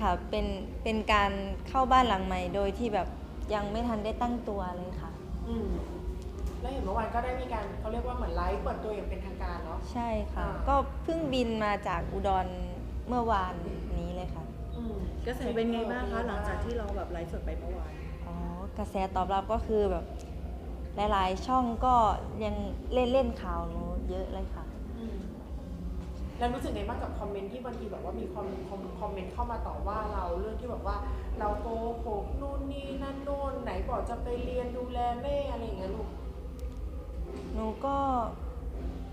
ค่ะเป็นเป็นการเข้าบ้านหลังใหม่ โดยที่แบบยังไม่ทันได้ตั้งตัวเลยค่ะ อืมแล้วเห็นเมื่อวานก็ได้มีการเขาเรียกว่าเหมือนไลฟ์เปิดตัวอย่างเป็นทางการเนาะ ใช่ค่ะ อ่า ก็เพิ่งบินมาจากอุดรเมื่อวานนี้เลยค่ะ อืมกระแสเป็นไงบ้างคะหลังจากที่เราแบบไลฟ์สดไปเมื่อวาน อ๋อกระแสตอบรับก็คือแบบ หลาย ๆ ช่องก็ยังเล่นเล่นข่าวหนูเยอะเลยค่ะอืม แล้วรู้สึกไงบ้างกับคอมเมนต์ที่บางทีแบบว่ามีคอมคอมคอมเมนต์เข้ามาต่อว่าเราเรื่องที่แบบว่า เราโกหกนู่นนี่นั่นโน่นไหนบอกจะไปเรียนดูแลแม่อะไรอย่างเงี้ยลูกหนูก็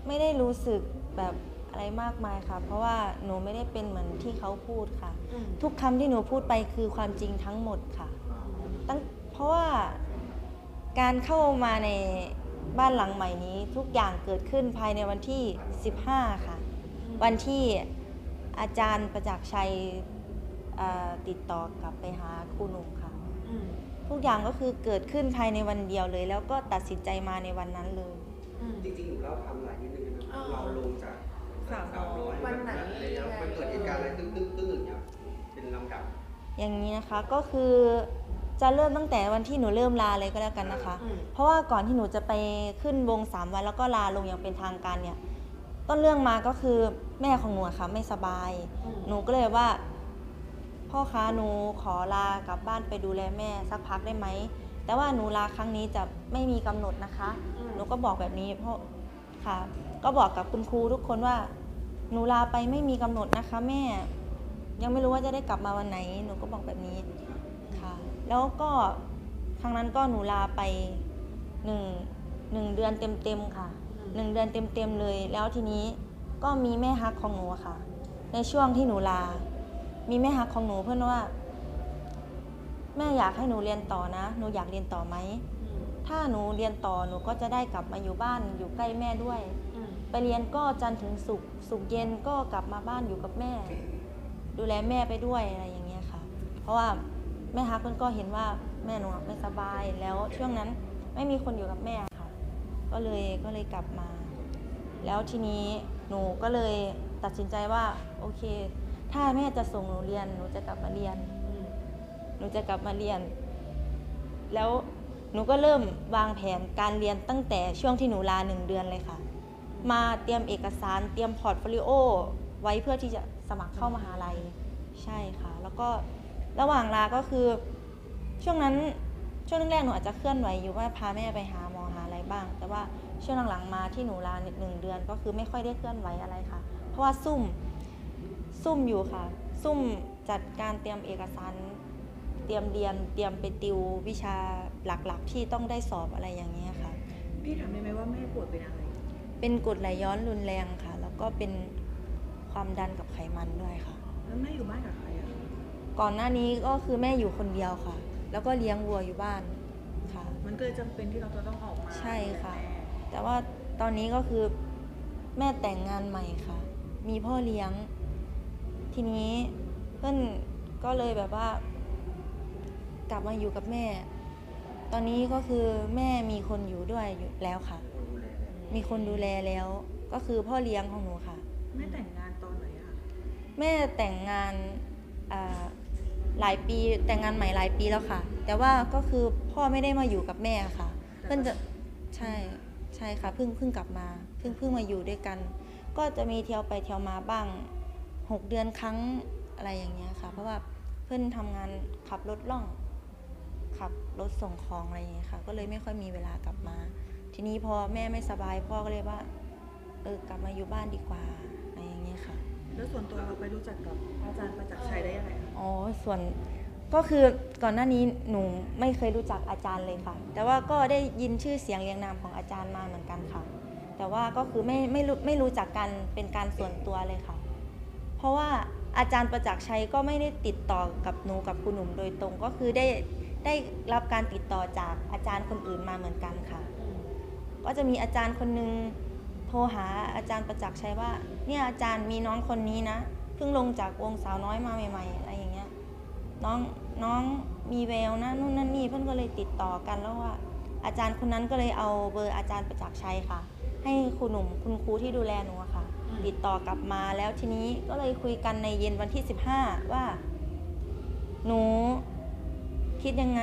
ไม่ได้รู้สึกแบบอะไรมากมายค่ะ เพราะว่าหนูไม่ได้เป็นเหมือนที่เขาพูดค่ะอืมทุกคำที่หนูพูดไปคือความจริงทั้งหมดค่ะตั้งเพราะว่าการเข้ามาในบ้านหลังใหม่นี้ทุกอย่างเกิดขึ้นภายในวันที่ 15 ค่ะ วันที่อาจารย์ประจักษ์ชัยเอ่อติดต่อกลับไปหาครูหนุ่มค่ะอืมทุกอย่างก็คือเกิดขึ้นภายในวันเดียวเลย แล้วก็ตัดสินใจมาในวันนั้นเลยอืมจริงๆหนูเล่าไทำลายนิดนึงได้ไหมอ่าเราลงจากสามร้อย300วันไหนอะไรเงี้ยมันเกิดเหตุการณ์อะไรตึ้งตึ้งตึ้งอย่างเงี้ยเป็นลำดับ อย่างนี้นะคะก็คือจะเริ่มตั้งแต่วันที่หนูเริ่มลาเลยก็แล้วกันนะคะอืมเพราะว่าก่อนที่หนูจะไปขึ้นวงสามวันแล้วก็ลาลงอย่างเป็นทางการเนี่ย ต้นเรื่องมาก็คือแม่ของหนูอะค่ะไม่สบายอืมหนูก็เลยว่า พ่อคะหนูขอลากลับบ้านไปดูแลแม่สักพักได้ไหม แต่ว่าหนูลาครั้งนี้จะไม่มีกำหนดนะคะ อืม หนูก็บอกแบบนี้เพราะค่ะ ก็บอกกับคุณครูทุกคนว่า หนูลาไปไม่มีกำหนดนะคะ แม่ ยังไม่รู้ว่าจะได้กลับมาวันไหน หนูก็บอกแบบนี้ค่ะ แล้วก็ครั้งนั้นก็หนูลาไปหนึ่งหนึ่งเดือนเต็มๆค่ะอืม หนึ่งเดือนเต็มๆเลย แล้วทีนี้ก็มีแม่ฮักของหนูอะค่ะ ในช่วงที่หนูลา มีแม่ฮักของหนูเพื่อนว่า แม่อยากให้หนูเรียนต่อนะ หนูอยากเรียนต่อไหมอืมถ้าหนูเรียนต่อหนูก็จะได้กลับมาอยู่บ้านอยู่ใกล้แม่ด้วยอืมไปเรียนก็จันทร์ถึงศุกร์ศุกร์เย็นก็กลับมาบ้านอยู่กับแม่ ดูแลแม่ไปด้วยอะไรอย่างเงี้ยค่ะ เพราะว่าแม่ฮักเพิ่นก็เห็นว่าแม่หนูอะไม่สบายแล้วช่วงนั้นไม่มีคนอยู่กับแม่ค่ะ ก็เลยก็เลยกลับมา แล้วทีนี้หนูก็เลยตัดสินใจว่าโอเค ถ้าแม่จะส่งหนูเรียนหนูจะกลับมาเรียน หนูจะกลับมาเรียน แล้วหนูก็เริ่มวางแผนการเรียนตั้งแต่ช่วงที่หนูลาหนึ่งเดือนเลยค่ะ มาเตรียมเอกสารเตรียมพอร์ตโฟลิโอไว้เพื่อที่จะสมัครเข้ามหาลัยใช่ค่ะ แล้วก็ระหว่างลาก็คือช่วงนั้นช่วงแรกๆหนูอาจจะเคลื่อนไหวอยู่ว่าพาแม่ไปหาหม บ้าง แต่ว่าช่วงหลังๆมาที่หนูลาหนึ่งเดือนก็คือไม่ค่อยได้เคลื่อนไหวอะไรค่ะ เพราะว่าซุ่มซุ่มอยู่ค่ะ ซุ่มจัดการเตรียมเอกสาร เตรียมเรียนเตรียมไปติววิชาหลักๆ ที่ต้องได้สอบอะไรอย่างเงี้ยค่ะพี่ถามได้ไหมว่าแม่ป่วยเป็นอะไร เป็นกรดไหลย้อนรุนแรงค่ะ แล้วก็เป็นความดันกับไขมันด้วยค่ะ แล้วแม่อยู่บ้านกับใครอะก่อนหน้านี้ก็คือแม่อยู่คนเดียวค่ะ แล้วก็เลี้ยงวัวอยู่บ้านค่ะ มันก็เลยจำเป็นที่เราจะต้องออกมาใช่ค่ะดูแลแม่แต่ว่าตอนนี้ก็คือแม่แต่งงานใหม่ค่ะ มีพ่อเลี้ยง ทีนี้เพื่อนก็เลยแบบว่า กลับมาอยู่กับแม่ ตอนนี้ก็คือแม่มีคนอยู่ด้วยอยู่แล้วค่ะคนดูแลมีคนดูแลแล้ว ก็คือพ่อเลี้ยงของหนูค่ะ แม่แต่งงานตอนไหนอะแม่แต่งงานอ่า หลายปีแต่งงานใหม่หลายปีแล้วค่ะ แต่ว่าก็คือพ่อไม่ได้มาอยู่กับแม่ค่ะ เพิ่งจะใช่ใช่ค่ะเพิ่งเพิ่งกลับมาเพิ่งเพิ่งมาอยู่ด้วยกัน ก็จะมีเที่ยวไปเที่ยวมาบ้างหกเดือนครั้งอะไรอย่างเงี้ยค่ะ เพราะว่าเพื่อนทำงานขับรถล่อง ขับรถส่งของอะไรอย่างเงี้ยค่ะ ก็เลยไม่ค่อยมีเวลากลับมา ทีนี้พอแม่ไม่สบายพ่อก็เลยว่าเออกลับมาอยู่บ้านดีกว่าอะไรอย่างเงี้ยค่ะ ส่วนตัวเราไปรู้จักกับอาจารย์ประจักษ์ชัยได้ยังไงอะอ๋อ ส่วนก็คือก่อนหน้านี้หนูไม่เคยรู้จักอาจารย์เลยค่ะ แต่ว่าก็ได้ยินชื่อเสียงเรียงนามของอาจารย์มาเหมือนกันค่ะ แต่ว่าก็คือไม่ไม่รู้ไม่รู้จักกันเป็นการส่วนตัวเลยค่ะ เพราะว่าอาจารย์ประจักษ์ชัยก็ไม่ได้ติดต่อกับหนูกับคุณหนุ่มโดยตรงก็คือได้ได้รับการติดต่อจากอาจารย์คนอื่นมาเหมือนกันค่ะ ก็จะมีอาจารย์คนหนึง โทรหาอาจารย์ประจักษ์ชัยว่า เนี่ยอาจารย์มีน้องคนนี้นะเพิ่งลงจากวงสาวน้อยมาใหม่ ๆ อะไรอย่างเงี้ยน้องน้องมีแววนะนู่นนั่นนี่เพื่อนก็เลยติดต่อกันแล้วว่า อาจารย์คนนั้นก็เลยเอาเบอร์อาจารย์ประจักษ์ชัยค่ะ ให้ครูหนุ่มคุณครูที่ดูแลหนูอะค่ะ ติดต่อกลับมาแล้วทีนี้ก็เลยคุยกันในเย็นวันที่ 15 ว่า หนูคิดยังไง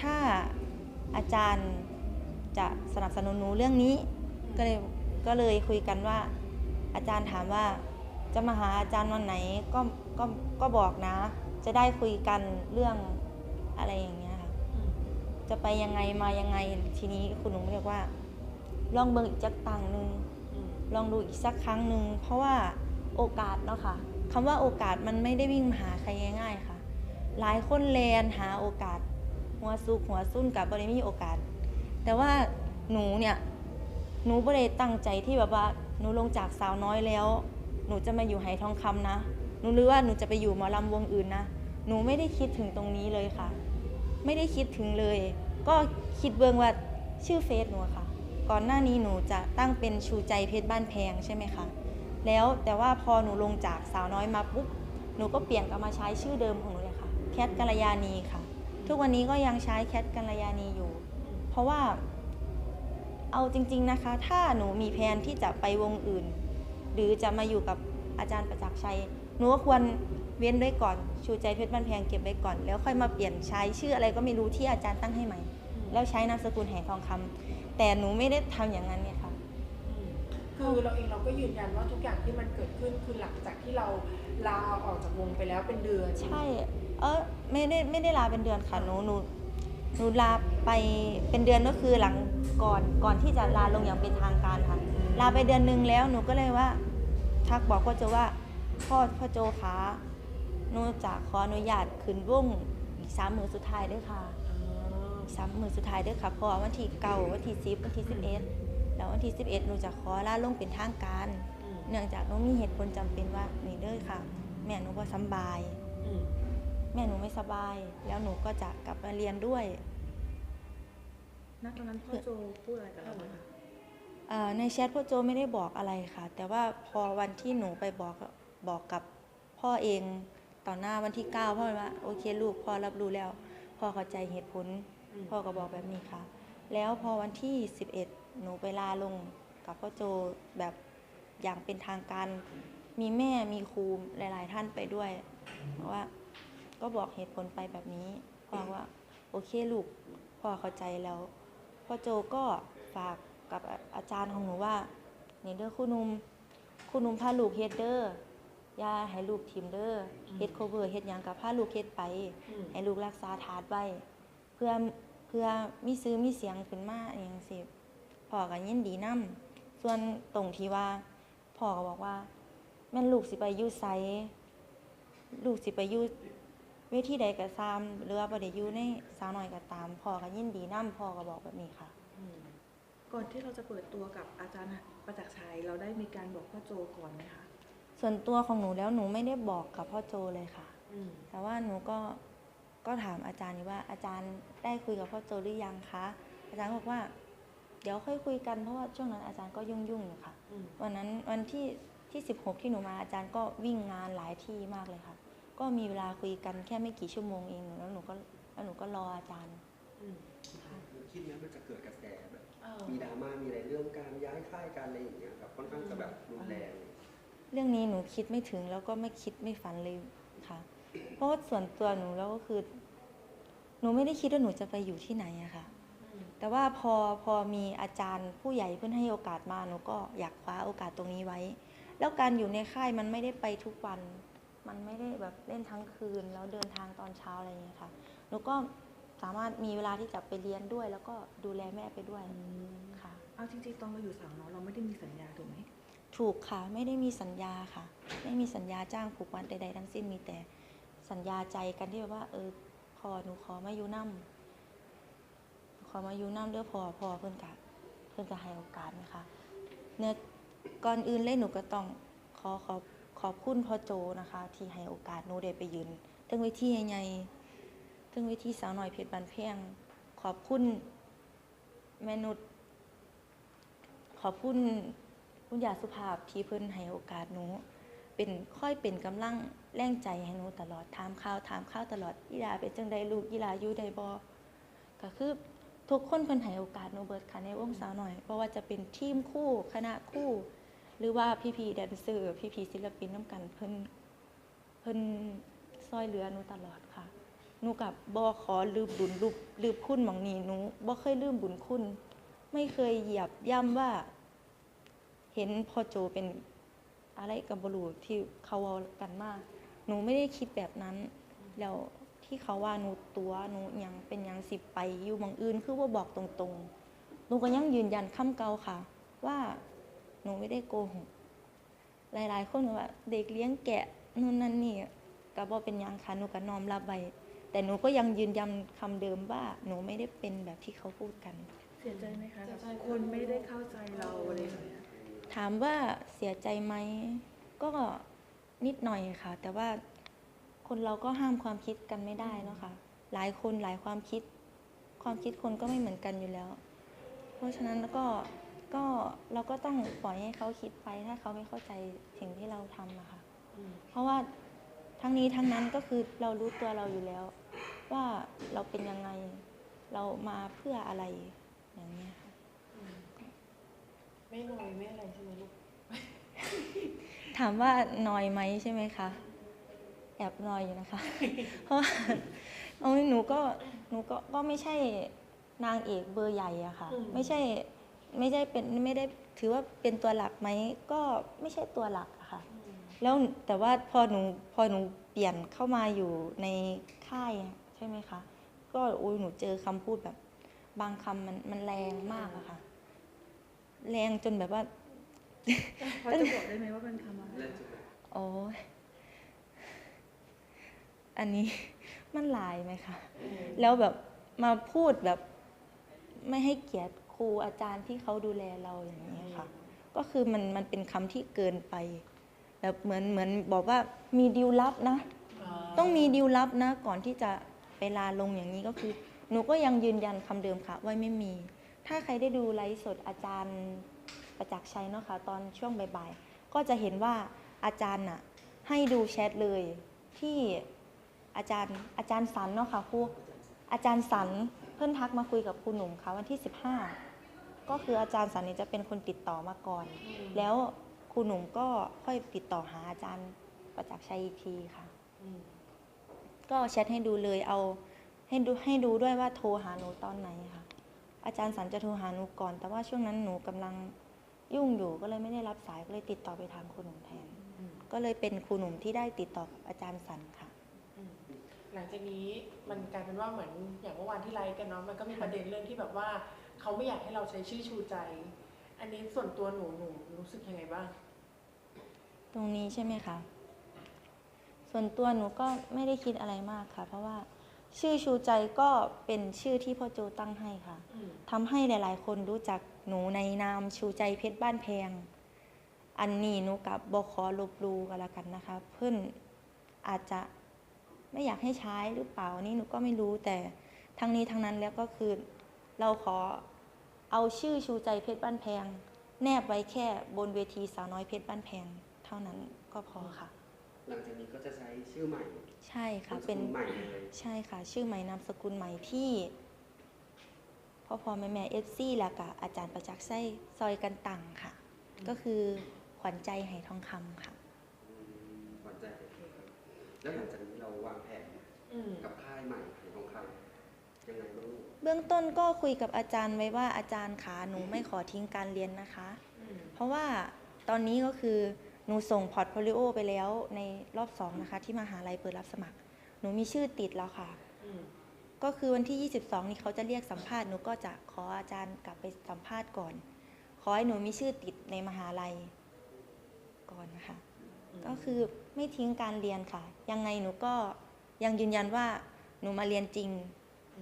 ถ้าอาจารย์จะสนับสนุนหนูเรื่องนี้ก็เลย ก็เลยคุยกันว่า อาจารย์ถามว่าจะมาหาอาจารย์วันไหนก็ก็ก็บอกนะ จะได้คุยกันเรื่องอะไรอย่างเงี้ยค่ะจะไปยังไงมายังไงทีนี้คุณหนูเรียกว่า ลองเบิ่งอีกจักตังหนึ่งลองดูอีกสักครั้งหนึ่งเพราะว่าโอกาสเนาะค่ะคำว่าโอกาสมันไม่ได้วิ่งมาหาใครง่ายๆค่ะ หลายคนแลนหาโอกาส หัวซุกหัวซุ่นกับบริมีโอกาส แต่ว่าหนูเนี่ย หนูบ่ได้ตั้งใจที่แบบว่าหนูลงจากสาวน้อยแล้ว หนูจะมาอยู่ไหทองคำนะ หนูหรือว่าหนูจะไปอยู่หมอลำวงอื่นนะ หนูไม่ได้คิดถึงตรงนี้เลยค่ะ ไม่ได้คิดถึงเลย ก็คิดเบิ่งว่าชื่อเฟซหนูค่ะ ก่อนหน้านี้หนูจะตั้งเป็นชูใจเพชรบ้านแพงใช่ไหมคะ แล้วแต่ว่าพอหนูลงจากสาวน้อยมาปุ๊บ หนูก็เปลี่ยนกลับมาใช้ชื่อเดิมของหนูเลยค่ะ แคทกัลยาณีค่ะ ทุกวันนี้ก็ยังใช้แคทกัลยาณีอยู่ เพราะว่า เอาจริง ๆนะคะ ถ้าหนูมีแผนที่จะไปวงอื่น หรือจะมาอยู่กับอาจารย์ประจักษ์ชัยหนูก็ควรเว้นไว้ก่อนชูใจเพชรบ้านแพงเก็บไว้ก่อน แล้วค่อยมาเปลี่ยนใช้ชื่ออะไรก็ไม่รู้ที่อาจารย์ตั้งให้ใหม่แล้วใช้นามสกุลแห่งทองคำแต่หนูไม่ได้ทำอย่างนั้นเนี่ยค่ะอืมคือเราเองเราก็ยืนยันว่าทุกอย่างที่มันเกิดขึ้นคือหลังจากที่เราลาออกจากวงไปแล้วเป็นเดือน ใช่ เออไม่ได้ไม่ได้ลาเป็นเดือนค่ะหนูหนูหนูลาไปเป็นเดือนก็คือหลัง ก่อนก่อนที่จะลาลงอย่างเป็นทางการค่ะลาไปเดือนหนึ่งแล้วหนูก็เลยว่าทักบอกพ่อโจว่าพ่อพ่อโจคะหนูจะขออนุญาตขึ้นวงอีกสามมือสุดท้ายด้วยค่ะอีกสามมือสุดท้ายด้วยค่ะเพราะว่าวันที่เก้าวันที่สิบวันที่สิบเอ็ดแล้ววันที่สิบเอ็ดหนูจะขอลาลงเป็นทางการอืมเนื่องจากหนูมีเหตุผลจำเป็นว่านี่เด้อค่ะ แม่หนูบ่สำบายอืมแม่หนูไม่สบาย แล้วหนูก็จะกลับมาเรียนด้วย ณตอนนั้นพ่อโจพูดอะไรกับเราบ้างคะเอ่อในแชทพ่อโจไม่ได้บอกอะไรค่ะ แต่ว่าพอวันที่หนูไปบอกบอกกับพ่อเองต่อหน้าวันที่9พ่อว่าโอเคลูกพ่อรับรู้แล้ว พ่อเข้าใจเหตุผลอืมพ่อก็บอกแบบนี้ค่ะ แล้วพอวันที่11หนูไปลาลงกับพ่อโจแบบอย่างเป็นทางการ มีแม่มีครูหลาย ๆ ท่านไปด้วยเพราะว่า ก็บอกเหตุผลไปแบบนี้พ่อว่า โอเคลูกพ่อเข้าใจแล้ว พ่อโจก็ฝากกับอาอาจารย์ของหนูว่านี่เด้อคุณนุมคุณนุมพาลูกเฮ็ดเด้ออย่าให้ลูกทิมเด้อเฮ็ดโคเวอร์เฮ็ดหยังกับพาลูกเฮ็ดไปอืมให้ลูกรักษาถาดไว้ เพื่อเพื่อมีซื้อมีเสียงขึ้นมาอหย่างสิพ่อก็ยินดีนํส่วนตรงที่ว่าพ่อก็บอกว่า แม่นลูกสิไปอยู่ไสลูกสิไปอยู่เวทีใดก็ตามหรือว่าบ่ได้อยู่ในสาวน้อยก็ตามพ่อก็ยินดีนํพ่อก็บอกแบบนี้ค่ะ อืมก่อนที่เราจะเปิดตัวกับอาจารย์ประจักษ์ชัยเราได้มีการบอกพ่อโจก่อนไหมคะส่วนตัวของหนูแล้วหนูไม่ได้บอกกับพ่อโจเลยค่ะ อืมแต่ว่าหนูก็ก็ถามอาจารย์นี่ว่าอาจารย์ได้คุยกับพ่อโจหรือยังคะอาจารย์บอกว่า เดี๋ยวค่อยคุยกันเพราะว่าช่วงนั้นอาจารย์ก็ยุ่งยุ่งๆอยู่ค่ะ อืมวันนั้นวันที่ที่ 16 ที่หนูมาอาจารย์ก็วิ่งงานหลายที่มากเลยค่ะ ก็มีเวลาคุยกันแค่ไม่กี่ชั่วโมงเองแล้วหนูก็แล้วหนูก็รออาจารย์อืมคิดไหมมันจะเกิดกระแสแบบเออมีดราม่ามีอะไรเรื่องการย้ายค่ายการอะไรอย่างเงี้ยแบบค่อนข้างจะแบบรุนแรงเรื่องนี้หนูคิดไม่ถึงแล้วก็ไม่คิดไม่ฝันเลยค่ะ เพราะว่าส่วนตัวหนูแล้วก็คือ หนูไม่ได้คิดว่าหนูจะไปอยู่ที่ไหนอะค่ะอืมแต่ว่าพอพอมีอาจารย์ผู้ใหญ่เพื่อนให้โอกาสมาหนูก็อยากคว้าโอกาสตรงนี้ไว้ แล้วการอยู่ในค่ายมันไม่ได้ไปทุกวัน มันไม่ได้แบบเล่นทั้งคืน แล้วเดินทางตอนเช้าอะไรอย่างเงี้ยค่ะหนูก็สามารถมีเวลาที่จะไปเรียนด้วย แล้วก็ดูแลแม่ไปด้วยค่ะ เอาจริงๆตอนเราอยู่สาวน้อยเราไม่ได้มีสัญญาถูกไหมถูกค่ะ ไม่ได้มีสัญญาค่ะ ไม่มีสัญญาจ้างผูกมัดใดๆทั้งสิ้นมีแต่สัญญาใจกันที่แบบว่า เออพอหนูขอมาอยู่น้ำขอมาอยู่น้ำเด้อพอพอเพื่อนกะเพื่อนกะให้โอกาสนะคะเนื้อก่อนอื่นเลยหนูก็ต้องขอขอบข อบคุณพ่อโจนะคะ ที่ให้โอกาสหนูได้ไปยืนถึงเวทีใหญ่ๆถึงเวทีสาวหน่อยเพชรบันเพียง ขอบคุณแม่นุชขอบคุณคุณยาสุภาพที่เพิ่นให้โอกาสหนูเป็นค่อยเป็นกำลังแรงใจให้หนูตลอดถามข่าวถามข่าวตลอดอีลาเป็นจังใดลูกอีลาอยู่ใดบ่ก็คือทุกคนเพิ่นให้โอกาสหนูเบิดค่ะในวงสาวหน่อยเพราะว่าจะเป็นทีมคู่คณะคู่ หรือว่าพี่พีแดนเซอร์พี่พีศิลปินน้ำกันเพิ่นเพิ่นซอยเหลือหนูตลอดค่ะหนูกับบ่ขอลืมบุญลืมลืมคุณหมองนี้หนูบ่เคยลืมบุญคุณ ไม่เคยเหยียบย่ำว่า เห็นพ่อโจเป็นอะไรกับบรูที่เขาเอากันมาก หนูไม่ได้คิดแบบนั้น แล้วที่เขาว่าหนูตัวหนูยังเป็นยังสิบไปอยู่มองอื่น คือว่าบอกตรงๆหนูก็ยังยืนยันคำเก่าค่ะ ว่า หนูไม่ได้โกหกหลายๆคนก็ว่าเด็กเลี้ยงแกะนู่นนั่นนี่ก็บ่เป็นหยังค่ะหนูก็น้อมรับไว้แต่หนูก็ยังยืนยันคำเดิมว่าหนูไม่ได้เป็นแบบที่เขาพูดกัน เสียใจไหมคะเสียใจคนไม่ได้เข้าใจเราอะไรแบบเนี้ยถามว่าเสียใจไหมก็นิดหน่อยค่ะ แต่ว่าคนเราก็ห้ามความคิดกันไม่ได้เนาะค่ะหลายคนหลายความคิด ความคิดคนก็ไม่เหมือนกันอยู่แล้ว เพราะฉะนั้นแล้วก็ ก็เราก็ต้องปล่อยให้เขาคิดไปถ้าเขาไม่เข้าใจสิ่งที่เราทำอะค่ะอืมเพราะว่าทั้งนี้ทั้งนั้นก็คือเรารู้ตัวเราอยู่แล้ว ว่าเราเป็นยังไงเรามาเพื่ออะไรอย่างเนี้ยค่ะอืมไม่นอยไม่อะไรใช่ไหมลูกถามว่านอยไหมใช่ไหมคะแอบนอยอยู่นะคะ เพราะว่าเอาหนูก็หนูก็ก็ไม่ใช่นางเอกเบอร์ใหญ่อะค่ะอืมไม่ใช่ ไม่ได้เป็นไม่ได้ถือว่าเป็นตัวหลักไหมก็ไม่ใช่ตัวหลักอะค่ะอืมแล้วแต่ว่าพอหนูพอหนูเปลี่ยนเข้ามาอยู่ในค่ายอะใช่ไหมคะ ก็อุ้ยหนูเจอคำพูดแบบ บางคำมันมันแรงมากอะค่ะ แรงจนแบบว่า พอจะบอกได้ไหมว่าเป็นคำอะไรเล่นจุดไหนโอ้ยอันนี้ มันหลายไหมคะอืมแล้วแบบมาพูดแบบไม่ให้เกียรติ ครูอาจารย์ที่เขาดูแลเราอย่างนี้ยค่ะ ก็คือมันมันเป็นคำที่เกินไปแบบเหมือนเหมือนบอกว่ามีดีลลับนะ ต้องมีดีลลับนะ ก่อนที่จะไปลาลงอย่างนี้ก็คือ หนูก็ยังยืนยันคำเดิมค่ะ ว่าไม่มี ถ้าใครได้ดูไลฟ์สดอาจารย์ประจักษ์ชัยเนาะค่ะตอนช่วงบ่ายๆ ก็จะเห็นว่าอาจารย์น่ะให้ดูแชทเลยที่อาจารย์อาจารย์สันเนาะค่ะครูอาจารย์สันเพิ่นทักมาคุยกับครูหนุ่มค่ะวันที่ 15 ก็คืออาจารย์สันนี่จะเป็นคนติดต่อมาก่อนอืมแล้วครูหนุ่มก็ค่อยติดต่อหาอาจารย์ประจักษ์ชัยอีกทีค่ะอืมก็แชทให้ดูเลยเอาให้ดูให้ดูด้วยว่าโทรหาหนูตอนไหนค่ะ อาจารย์สันจะโทรหาหนูก่อน แต่ว่าช่วงนั้นหนูกำลังยุ่งอยู่ก็เลยไม่ได้รับสายก็เลยติดต่อไปทางครูหนุ่มแทนอืมก็เลยเป็นครูหนุ่มที่ได้ติดต่อกับอาจารย์สันค่ะอืมหลังจากนี้มันกลายเป็นว่าเหมือนอย่างเมื่อวานที่ไลฟ์กันเนาะมันก็มีประเด็นเรื่องที่แบบว่า เขาไม่อยากให้เราใช้ชื่อชูใจ อันนี้ส่วนตัวหนูหนูรู้สึกยังไงบ้าง ตรงนี้ใช่ไหมคะ ส่วนตัวหนูก็ไม่ได้คิดอะไรมากค่ะ เพราะว่าชื่อชูใจก็เป็นชื่อที่พ่อโจตั้งให้ค่ะ อืม ทำให้หลาย ๆ คนรู้จักหนูในนามชูใจเพชรบ้านแพง อันนี้หนูกับบขอลบหลูกันละกันนะคะ เพื่อนอาจจะไม่อยากให้ใช้หรือเปล่าอันนี้หนูก็ไม่รู้แต่ทั้งนี้ทั้งนั้นแล้วก็คือ เราขอ เอาชื่อชูใจเพชรบ้านแพง แนบไว้แค่บนเวทีสาวน้อยเพชรบ้านแพง เท่านั้นก็พอค่ะ หลังจากนี้ก็จะใช้ชื่อใหม่ใช่ค่ะ เป็นนามสกุลใหม่เลยใช่ค่ะ ชื่อใหม่นามสกุลใหม่ที่พ่อพ่อแม่แม่เอฟซีแล้วก็อาจารย์ประจักษ์ไส้ซอยกันตังค่ะ ก็คือขวัญใจไหทองคำค่ะ อืมหวั่นใจแล้วหลังจากนี้เราวางแผนอืมกับค่ายใหม่ของเขา เบื้องต้นก็คุยกับอาจารย์ไว้ว่าอาจารย์ขาหนูไม่ขอทิ้งการเรียนนะคะ เพราะว่าตอนนี้ก็คือหนูส่งพอร์ตโฟลิโอไปแล้วในรอบสองนะคะ ที่มหาลัยเปิดรับสมัคร หนูมีชื่อติดแล้วค่ะ ก็คือวันที่ 22 นี้เขาจะเรียกสัมภาษณ์หนูก็จะขออาจารย์กลับไปสัมภาษณ์ก่อน ขอให้หนูมีชื่อติดในมหาลัยก่อนนะคะ ก็คือไม่ทิ้งการเรียนค่ะ ยังไงหนูก็ยังยืนยันว่าหนูมาเรียนจริง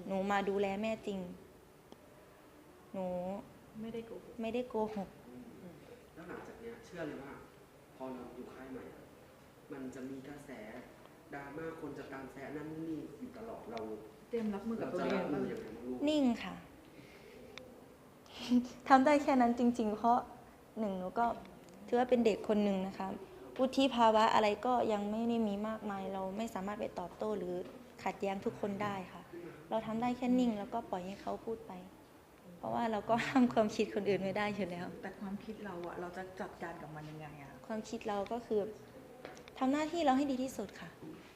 หนูมาดูแลแม่จริง หนูไม่ได้โกหกไม่ได้โกหก แล้วหลังจากเนี้ยเชื่อเลยว่า พอเราอยู่ค่ายใหม่อะมันจะมีกระแสดราม่าคนจะตามแซะนั่นนี่อยู่ตลอดเราเตรียมรับมือกับเราตัวจะเอรับงมืบ้างอยังไงบ้างลูกนิ่งค่ะ ทำได้แค่นั้นจริง ๆ เพราะหนึ่งหนูก็ถือว่าเป็นเด็กคนหนึ่งนะคะวุฒิภาวะอะไรก็ยังไม่ได้มีมากมาย เราไม่สามารถไปตอบโต้หรือขัดแย้งทุกคนได้ค่ะ เราทำได้แค่นิ่ง แล้วก็ปล่อยให้เขาพูดไปราะว่าเราก็ห้ามความคิดคนอื่นไม่ได้อยู่แล้ว แต่ความคิดเราอะเราจะจัดการกับมันยังไงอะความคิดเราก็คือทำหน้าที่เราให้ดีที่สุดค่ะ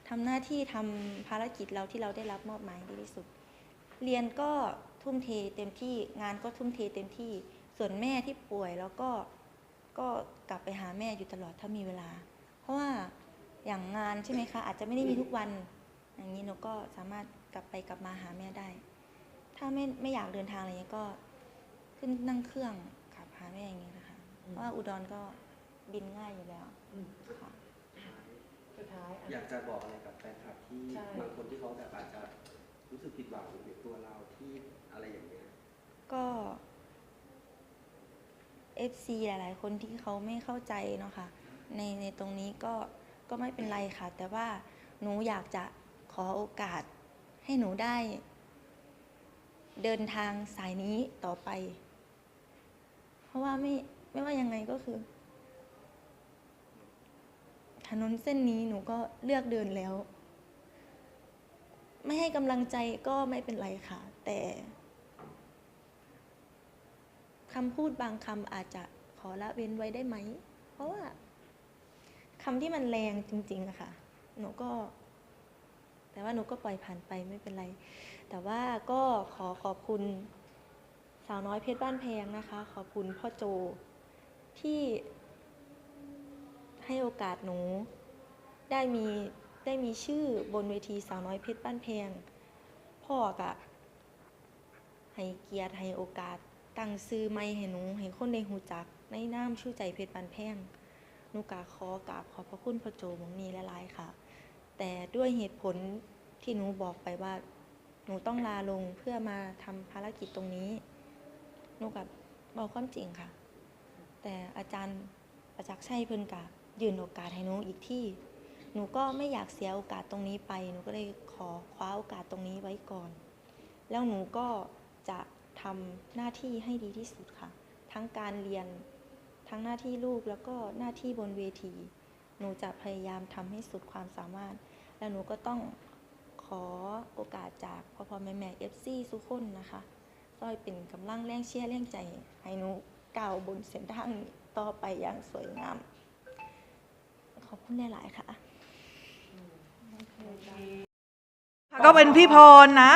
ทำหน้าที่ทำภารกิจเราที่เราได้รับมอบหมายให้ดีที่สุด เรียนก็ทุ่มเทเต็มที่งานก็ทุ่มเทเต็มที่ ส่วนแม่ที่ป่วยแล้วก็ก็กลับไปหาแม่อยู่ตลอดถ้ามีเวลา เพราะว่าอย่างงานใช่ไหมคะ อาจจะไม่ได้มีทุกวัน อย่างนี้หนูก็สามารถ กลับไปกลับมาหาแม่ได้ ถ้าไม่ไม่อยากเดินทางอะไรเงี้ยก็ขึ้นนั่งเครื่องขับหาแม่อย่างนี้นะคะเพราะว่าอุดรก็บินง่ายอยู่แล้วอืมค่ะสุดท้ายอะอยากจะบอกอะไรกับแฟนคลับที่ใช่บางคนที่เขาแบบอาจจะรู้สึกผิดหวังในตัวเราที่อะไรอย่างเงี้ยก็ FC หลาย ๆ คนที่เขาไม่เข้าใจเนาะค่ะในในตรงนี้ก็ก็ไม่เป็นไรค่ะ แต่ว่าหนูอยากจะขอโอกาส ให้หนูได้ เดินทางสายนี้ต่อไป เพราะว่าไม่ไม่ว่ายังไงก็คือ ถนนเส้นนี้หนูก็เลือกเดินแล้ว ไม่ให้กำลังใจก็ไม่เป็นไรค่ะ แต่คำพูดบางคำอาจจะขอละเว้นไว้ได้ไหม เพราะว่าคำที่มันแรงจริงๆอะค่ะ หนูก็ แต่ว่าหนูก็ปล่อยผ่านไปไม่เป็นไร แต่ว่าก็ขอขอบคุณสาวน้อยเพชรบ้านแพงนะคะ ขอบคุณพ่อโจที่ให้โอกาสหนูได้มีได้มีชื่อบนเวทีสาวน้อยเพชรบ้านแพงพ่อกะให้เกียรติให้โอกาสตั้งซื้อไม่ให้หนูให้คนได้หูจักในน้ำชูใจเพชรบ้านแพงหนูกะขอกราบขอบพระคุณพ่อโจมองนี้หลายๆค่ะ แต่ด้วยเหตุผลที่หนูบอกไปว่า หนูต้องลาลงเพื่อมาทำภารกิจตรงนี้หนูกับบอกความจริงค่ะ แต่อาจารย์ประจักษ์ชัยเพิ่นกะยืนโอกาสให้หนูอีกที่ หนูก็ไม่อยากเสียโอกาสตรงนี้ไป หนูก็เลยขอคว้าโอกาสตรงนี้ไว้ก่อน แล้วหนูก็จะทำหน้าที่ให้ดีที่สุดค่ะ ทั้งการเรียนทั้งหน้าที่ลูกแล้วก็หน้าที่บนเวที หนูจะพยายามทำให้สุดความสามารถ แล้วหนูก็ต้องขอโอกาสจากพ่อพ่อแม่แม่เอฟซีสุกคนนะคะซอยเป็นกำลังแรงเชียร์แรงใจ ให้หนูก้าวบนเส้นทางต่อไปอย่างสวยงาม ขอบคุณหลาย ๆ ค่ะก็เป็นพี่พรนะ